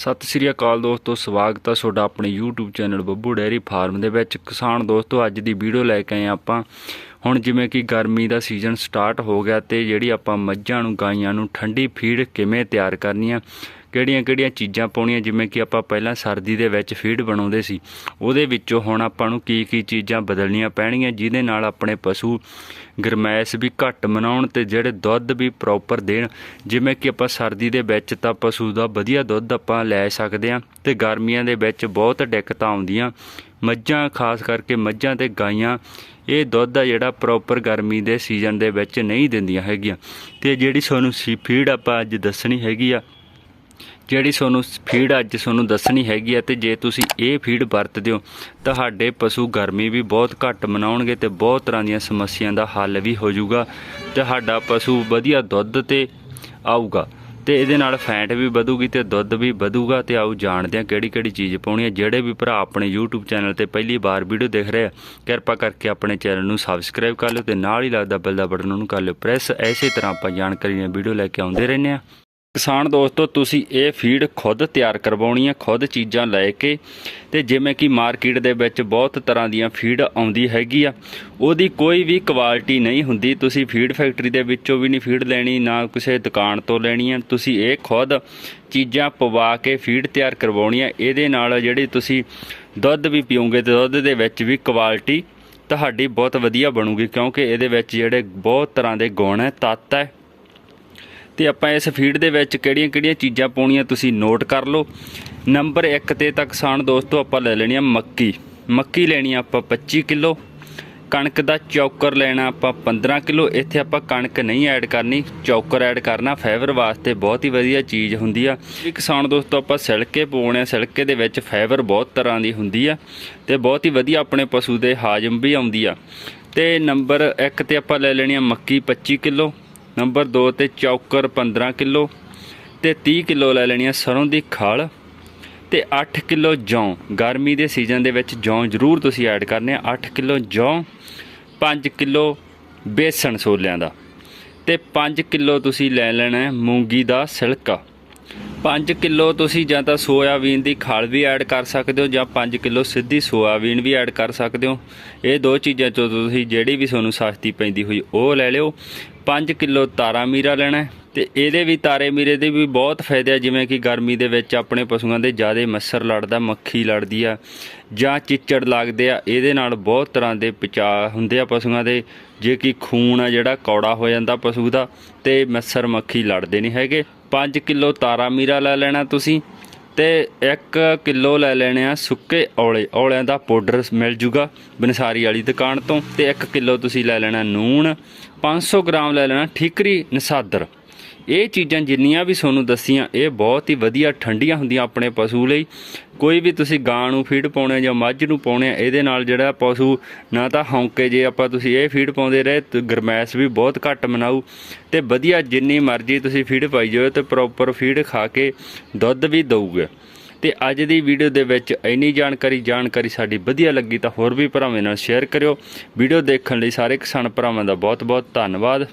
ਸਤਿ ਸ੍ਰੀ ਅਕਾਲ ਦੋਸਤੋ, ਸਵਾਗਤ ਹੈ ਤੁਹਾਡਾ ਆਪਣੇ YouTube channel Babbu dairy farm ਦੇ ਵਿੱਚ। ਕਿਸਾਨ ਦੋਸਤੋ, ਅੱਜ ਦੀ ਵੀਡੀਓ ਲੈ ਕੇ ਆਏ ਹਾਂ ਆਪਾਂ। ਹੁਣ ਜਿਵੇਂ ਕਿ ਗਰਮੀ ਦਾ ਸੀਜ਼ਨ ਸਟਾਰਟ ਹੋ ਗਿਆ ਤੇ ਜਿਹੜੀ ਆਪਾਂ ਮੱਝਾਂ ਨੂੰ, ਗਾਈਆਂ ਨੂੰ ਠੰਡੀ ਫੀਡ ਕਿਵੇਂ ਤਿਆਰ ਕਰਨੀ ਆ, ਕਿਹੜੀਆਂ ਕਿਹੜੀਆਂ ਚੀਜ਼ਾਂ ਪਾਉਣੀਆਂ, ਜਿਵੇਂ ਕਿ ਆਪਾਂ ਪਹਿਲਾਂ ਸਰਦੀ ਦੇ ਵਿੱਚ ਫੀਡ ਬਣਾਉਂਦੇ ਸੀ, ਉਹਦੇ ਵਿੱਚੋਂ ਹੁਣ ਆਪਾਂ ਨੂੰ ਕੀ ਕੀ ਚੀਜ਼ਾਂ ਬਦਲਣੀਆਂ ਪੈਣਗੀਆਂ, ਜਿਹਦੇ ਨਾਲ ਆਪਣੇ ਪਸ਼ੂ ਗਰਮੈਸ਼ ਵੀ ਘੱਟ ਮਨਾਉਣ ਤੇ ਜਿਹੜੇ ਦੁੱਧ ਵੀ ਪ੍ਰੋਪਰ ਦੇਣ, ਜਿਵੇਂ ਕਿ ਆਪਾਂ ਸਰਦੀ ਦੇ ਵਿੱਚ ਤਾਂ ਪਸ਼ੂ ਦਾ ਵਧੀਆ ਦੁੱਧ ਆਪਾਂ ਲੈ ਸਕਦੇ ਹਾਂ ਤੇ ਗਰਮੀਆਂ ਦੇ ਵਿੱਚ ਬਹੁਤ ਦਿੱਕਤਾਂ ਆਉਂਦੀਆਂ। ਮੱਝਾਂ, ਖਾਸ ਕਰਕੇ ਮੱਝਾਂ ਤੇ ਗਾਈਆਂ, ਇਹ ਦੁੱਧ ਆ ਜਿਹੜਾ ਪ੍ਰੋਪਰ ਗਰਮੀ ਦੇ ਸੀਜ਼ਨ ਦੇ ਵਿੱਚ ਨਹੀਂ ਦਿੰਦੀਆਂ ਹੈਗੀਆਂ। ਤੇ ਜਿਹੜੀ ਤੁਹਾਨੂੰ ਸੀ ਫੀਡ ਆਪਾਂ ਅੱਜ ਦੱਸਣੀ ਹੈਗੀ ਆ, ਜਿਹੜੀ ਤੁਹਾਨੂੰ ਫੀਡ ਅੱਜ ਤੁਹਾਨੂੰ ਦੱਸਣੀ ਹੈਗੀ ਆ ਤੇ ਜੇ ਤੁਸੀਂ ਇਹ ਫੀਡ ਵਰਤਦੇ ਹੋ, ਤੁਹਾਡੇ ਪਸ਼ੂ ਗਰਮੀ ਵੀ ਬਹੁਤ ਘੱਟ ਮਨਾਉਣਗੇ ਤੇ ਬਹੁਤ ਤਰ੍ਹਾਂ ਦੀਆਂ ਸਮੱਸਿਆਵਾਂ ਦਾ ਹੱਲ ਵੀ ਹੋ ਜਾਊਗਾ। ਤੁਹਾਡਾ ਪਸ਼ੂ ਵਧੀਆ ਦੁੱਧ ਤੇ ਆਊਗਾ। ਤੇ ਇਹਦੇ ਨਾਲ ਫੈਟ ਵੀ ਵਧੂਗੀ ਤੇ ਦੁੱਧ ਵੀ ਵਧੂਗਾ ਤੇ ਆਓ ਜਾਣਦੇ ਹਾਂ ਕਿਹੜੀ ਕਿਹੜੀ ਚੀਜ਼ ਪਾਉਣੀ ਹੈ। ਜਿਹੜੇ ਵੀ ਭਰਾ ਆਪਣੇ YouTube ਚੈਨਲ ਤੇ ਪਹਿਲੀ ਵਾਰ ਵੀਡੀਓ ਦੇਖ ਰਹੇ ਆ, ਕਿਰਪਾ ਕਰਕੇ ਆਪਣੇ ਚੈਨਲ ਨੂੰ ਸਬਸਕ੍ਰਾਈਬ ਕਰ ਲਿਓ ਤੇ ਨਾਲ ਹੀ ਲੱਗਦਾ ਬੈਲ ਦਾ ਬਟਨ ਉਹਨੂੰ ਕਰ ਲਿਓ। ਪ੍ਰੈਸ ਐਸੇ ਤਰ੍ਹਾਂ ਆਪਾਂ ਜਾਣਕਾਰੀ ਦੀਆਂ ਵੀਡੀਓ ਲੈ ਕੇ ਆਉਂਦੇ ਰਹਿੰਦੇ ਆ ਕਿਸਾਨ ਦੋਸਤੋ, ਤੁਸੀਂ ਇਹ ਫੀਡ ਖੁਦ ਤਿਆਰ ਕਰਵਾਉਣੀ ਹੈ ਖੁਦ ਚੀਜ਼ਾਂ ਲੈ ਕੇ ਤੇ ਜਿਵੇਂ ਕਿ ਮਾਰਕੀਟ ਦੇ ਵਿੱਚ ਬਹੁਤ ਤਰ੍ਹਾਂ ਦੀਆਂ ਫੀਡ ਆਉਂਦੀ ਹੈਗੀ ਆ, ਉਹਦੀ ਕੋਈ ਵੀ ਕੁਆਲਿਟੀ ਨਹੀਂ ਹੁੰਦੀ। ਤੁਸੀਂ ਫੀਡ ਫੈਕਟਰੀ ਦੇ ਵਿੱਚੋਂ ਵੀ ਨਹੀਂ ਫੀਡ ਲੈਣੀ, ਨਾ ਕਿਸੇ ਦੁਕਾਨ ਤੋਂ ਲੈਣੀ ਹੈ ਤੁਸੀਂ ਇਹ ਖੁਦ ਚੀਜ਼ਾਂ ਪਵਾ ਕੇ ਫੀਡ ਤਿਆਰ ਕਰਵਾਉਣੀ ਹੈ ਇਹਦੇ ਨਾਲ ਜਿਹੜੀ ਤੁਸੀਂ ਦੁੱਧ ਵੀ ਪੀਓਗੇ ਤੇ ਦੁੱਧ ਦੇ ਵਿੱਚ ਵੀ ਕੁਆਲਿਟੀ ਤੁਹਾਡੀ ਬਹੁਤ ਵਧੀਆ ਬਣੂਗੀ, ਕਿਉਂਕਿ ਇਹਦੇ ਵਿੱਚ ਜਿਹੜੇ ਬਹੁਤ ਤਰ੍ਹਾਂ ਦੇ ਗੁਣ ਹੈ, ਤੱਤ ਹੈ। ਤੇ ਆਪਾਂ ਇਸ ਫੀਡ ਦੇ ਵਿੱਚ ਕਿਹੜੀਆਂ-ਕਿਹੜੀਆਂ ਚੀਜ਼ਾਂ ਪਾਉਣੀਆਂ ਤੁਸੀਂ ਨੋਟ ਕਰ ਲਓ। ਨੰਬਰ 1 ਤੇ ਤਾਂ ਕਿਸਾਨ ਦੋਸਤੋ ਆਪਾਂ ਲੈ ਲੈਣੀ ਆ ਮੱਕੀ। ਮੱਕੀ ਲੈਣੀ ਆਪਾਂ 25 ਕਿਲੋ। ਕਣਕ ਦਾ ਚੌਕਰ ਲੈਣਾ ਆਪਾਂ 15 ਕਿਲੋ। ਇੱਥੇ ਆਪਾਂ ਕਣਕ ਨਹੀਂ ਐਡ ਕਰਨੀ, ਚੌਕਰ ਐਡ ਕਰਨਾ ਫਾਈਬਰ ਵਾਸਤੇ ਬਹੁਤ ਹੀ ਵਧੀਆ ਚੀਜ਼ ਹੁੰਦੀ ਆ। ਇਹ ਕਿਸਾਨ ਦੋਸਤੋ ਆਪਾਂ ਸਿਲਕੇ ਪਾਉਣੇ ਆ, ਸਿਲਕੇ ਦੇ ਵਿੱਚ ਫਾਈਬਰ ਬਹੁਤ ਤਰ੍ਹਾਂ ਦੀ ਹੁੰਦੀ ਆ ਤੇ ਬਹੁਤ ਹੀ ਵਧੀਆ ਆਪਣੇ ਪਸ਼ੂ ਦੇ ਹਾਜ਼ਮ ਵੀ ਆਉਂਦੀ ਆ। ਤੇ ਨੰਬਰ 1 ਤੇ ਆਪਾਂ ਲੈ ਲੈਣੀ ਆ ਮੱਕੀ 25 ਕਿਲੋ। ਨੰਬਰ 2 ਤੇ ਚੌਕਰ 15 ਕਿਲੋ ਤੇ 30 ਕਿਲੋ ਲੈ ਲੈਣੀ ਆ ਸਰੋਂ ਦੀ ਖਲ ਤੇ 8 ਕਿਲੋ ਜੌਂ। ਗਰਮੀ ਦੇ ਸੀਜ਼ਨ ਦੇ ਵਿੱਚ ਜੌਂ ਜ਼ਰੂਰ ਤੁਸੀਂ ਐਡ ਕਰਨੇ ਆ। 8 ਕਿਲੋ ਜੌਂ 5 ਕਿਲੋ ਬੇਸਣ ਸੋਲਿਆਂ ਦਾ ਤੇ 5 ਕਿਲੋ ਤੁਸੀਂ ਲੈ ਲੈਣਾ ਮੂੰਗੀ ਦਾ ਸਿਲਕਾ। 5 ਕਿਲੋ ਤੁਸੀਂ ਜਾਂ ਤਾਂ ਸੋਇਆਬੀਨ ਦੀ ਖਲ ਵੀ ਐਡ ਕਰ ਸਕਦੇ ਹੋ ਜਾਂ 5 ਕਿਲੋ ਸਿੱਧੀ ਸੋਇਆਬੀਨ ਵੀ ਐਡ ਕਰ ਸਕਦੇ ਹੋ। ਇਹ ਦੋ ਚੀਜ਼ਾਂ ਚੋਂ ਤੁਸੀਂ ਜਿਹੜੀ ਵੀ ਤੁਹਾਨੂੰ ਸਸਤੀ ਪੈਂਦੀ ਹੋਈ ਉਹ ਲੈ ਲਿਓ। 5 ਕਿਲੋ ਤਾਰਾ ਮੀਰਾ ਲੈਣਾ ਹੈ ਤੇ ਇਹਦੇ ਵੀ ਤਾਰੇ ਮੀਰੇ ਦੇ ਵੀ ਬਹੁਤ ਫਾਇਦੇ ਆ, ਜਿਵੇਂ ਕਿ ਗਰਮੀ ਦੇ ਵਿੱਚ ਆਪਣੇ ਪਸ਼ੂਆਂ ਦੇ ਜ਼ਿਆਦਾ ਮੱਛਰ ਲੜਦਾ, ਮੱਖੀ ਲੜਦੀ ਆ ਜਾਂ ਚਿੱਚੜ ਲੱਗਦੇ ਆ, ਇਹਦੇ ਨਾਲ ਬਹੁਤ ਤਰ੍ਹਾਂ ਦੇ ਪਚਾ ਹੁੰਦੇ ਆ ਪਸ਼ੂਆਂ ਦੇ, ਜੇ ਕਿ ਖੂਨ ਆ ਜਿਹੜਾ ਕੌੜਾ ਹੋ ਜਾਂਦਾ ਪਸ਼ੂ ਦਾ ਤੇ ਮੱਛਰ ਮੱਖੀ ਲੜਦੇ ਨਹੀਂ ਹੈਗੇ। 5 ਕਿਲੋ ਤਾਰਾ ਮੀਰਾ ਲੈ ਲੈਣਾ ਤੁਸੀਂ ਤੇ 1 ਕਿਲੋ ਲੈ ਲੈਣੇ ਆ ਸੁੱਕੇ ਔਲੇ। ਔਲਿਆਂ ਦਾ ਪਾਊਡਰ ਮਿਲ ਜੂਗਾ ਬਨਸਾਰੀ ਵਾਲੀ ਦੁਕਾਨ ਤੋਂ ਤੇ 1 ਕਿਲੋ ਤੁਸੀਂ ਲੈ ਲੈਣਾ ਨੂਣ। 500 ਗ੍ਰਾਮ ਲੈ ਲੈਣਾ ਠੀਕਰੀ ਨਸਾਦਰ। ਇਹ ਚੀਜ਼ਾਂ ਜਿੰਨੀਆਂ ਵੀ ਤੁਹਾਨੂੰ ਦੱਸੀਆਂ, ਇਹ ਬਹੁਤ ਹੀ ਵਧੀਆ ਠੰਡੀਆਂ ਹੁੰਦੀਆਂ ਆਪਣੇ ਪਸ਼ੂ ਲਈ। ਕੋਈ ਵੀ ਤੁਸੀਂ ਗਾਂ ਨੂੰ ਫੀਡ ਪਾਉਣੇ ਜਾਂ ਮੱਝ ਨੂੰ ਪਾਉਣੇ ਇਹਦੇ ਨਾਲ ਜਿਹੜਾ ਪਸ਼ੂ ਨਾ ਤਾਂ ਹੌਂਕੇ ਜੇ ਆਪਾਂ ਤੁਸੀਂ ਇਹ ਫੀਡ ਪਾਉਂਦੇ ਰਹੇ, ਤੇ ਗਰਮੈਸ਼ ਵੀ ਬਹੁਤ ਘੱਟ ਮਨਾਊ। ਤੇ ਵਧੀਆ ਜਿੰਨੀ ਮਰਜ਼ੀ ਤੁਸੀਂ ਫੀਡ ਪਾਈ ਜਾਓ ਤੇ ਪ੍ਰੋਪਰ ਫੀਡ ਖਾ ਕੇ ਦੁੱਧ ਵੀ ਦਊਗਾ। ਤੇ ਅੱਜ ਦੀ ਵੀਡੀਓ ਦੇ ਵਿੱਚ ਇੰਨੀ ਜਾਣਕਾਰੀ ਜਾਣਕਾਰੀ ਸਾਡੀ ਵਧੀਆ ਲੱਗੀ ਤਾਂ ਹੋਰ ਵੀ ਭਰਾਵਾਂ ਨਾਲ ਸ਼ੇਅਰ ਕਰਿਓ। ਵੀਡੀਓ ਦੇਖਣ ਲਈ ਸਾਰੇ ਕਿਸਾਨ ਭਰਾਵਾਂ ਦਾ ਬਹੁਤ ਬਹੁਤ ਧੰਨਵਾਦ।